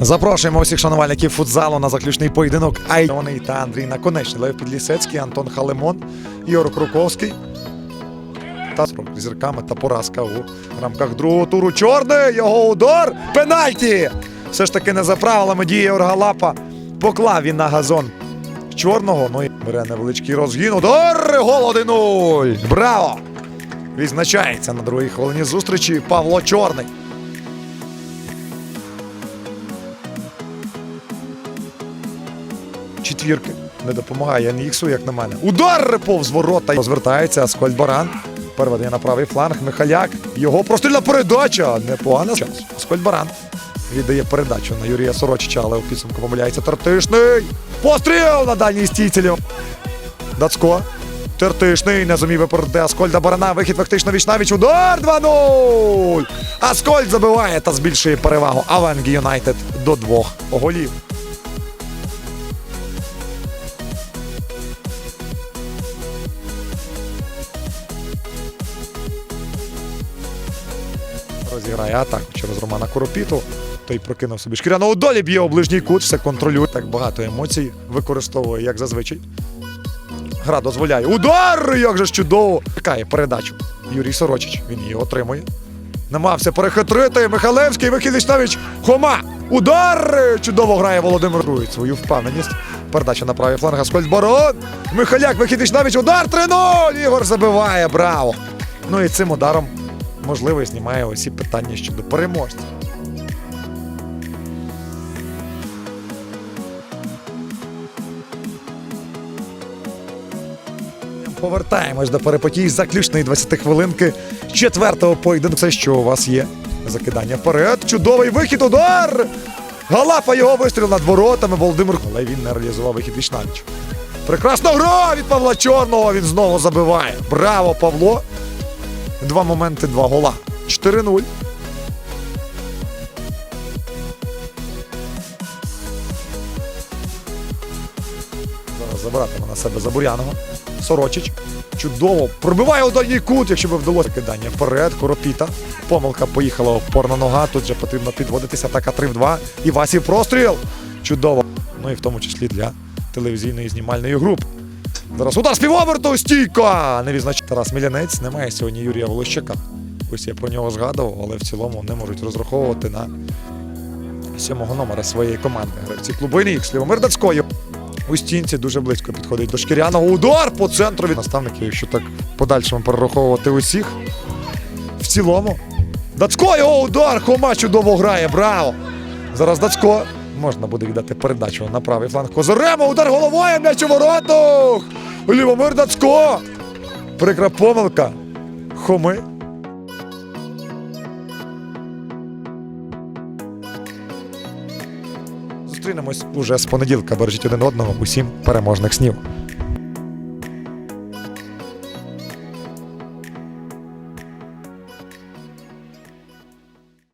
Запрошуємо усіх шанувальників футзалу на заключний поєдинок Айдоний та Андрій Наконечний. Лев Підлісецький, Антон Халемон, Ігор Круковський. Та зірками та поразка у рамках другого туру. Чорний, його удар, пенальті! Все ж таки не за правилами діє Оргалапа. Поклав він на газон чорного. Ну і бере невеличкий розгін. Удар! Гол 1-0! Браво! Відзначається на другій хвилині зустрічі Павло Чорний. Четвірки. Не допомагає Ніксу, як на мене. Удар повз ворота. Розвертається Аскольд Баран. Переведення на правий фланг. Михаляк. Його прострільна передача. Непогана. Аскольд Баран віддає передачу на Юрія Сорочича, але у підсумку помиляється Тертишний. Постріл на дальній стійці. Дацько. Тертишний не зумів випередити Аскольда Барана. Вихід фактично віч-навіч. Удар 2-0. Аскольд забиває та збільшує перевагу Авенгі Юнайтед до двох голів. Розіграє атаку через Романа Коропіту. Той прокинув собі шкіряного долі, б'є у ближній кут, все контролює. Так багато емоцій використовує, як зазвичай. Гра дозволяє. Удар! Як же ж чудово! Чекає передачу. Юрій Сорочич. Він її отримує. Намагався перехитрити. Михалевський вихід навіть Хома. Удар! Чудово грає Володимир Руїть свою впевненість. Передача на правий фланг. Аскольд Барон. Михаляк вихід навіть удар 3-0. Ігор забиває. Браво! Ну і цим ударом можливо, знімає усі питання щодо переможця. Повертаємось до перепотій заключної 20 хвилинки четвертого поєдинку. Що у вас є? Закидання вперед. Чудовий вихід, удар! Галапа його вистріл над воротами. Володимир, але він не реалізував вихід вічнавіч. Прекрасна гра від Павла Чорного. Він знову забиває. Браво, Павло! Два моменти, два гола. 4-0. Зараз забиратиме на себе Забуряного. Сорочич. Чудово. Пробиває у дальній кут, якщо би вдалося кидання вперед. Коропіта. Помилка поїхала опорна нога. Тут же потрібно підводитися. Атака 3 в 2. І Васі простріл. Чудово. Ну і в тому числі для телевізійної знімальної групи. Зараз удар з півоберту, стійка! Не відзначає Тарас Мілянець. Немає сьогодні Юрія Волощака. Ось я про нього згадував, але в цілому не можуть розраховувати на сьомого номера своєї команди. Гравці клубу Нікс. Лівомир Дацькою. У стінці дуже близько підходить до шкіряного. Удар по центру від наставників, якщо так подальшому перераховувати усіх. В цілому. Дацько його удар! Хома чудово грає. Браво! Зараз Дацько. Можна буде віддати передачу на правий фланг. Козоремо, удар головою, м'яч у воротах! Лівомир Дацько! Прикра помилка. Хоми. Зустрінемось уже з понеділка. Бережіть один одного. Усім переможних снів.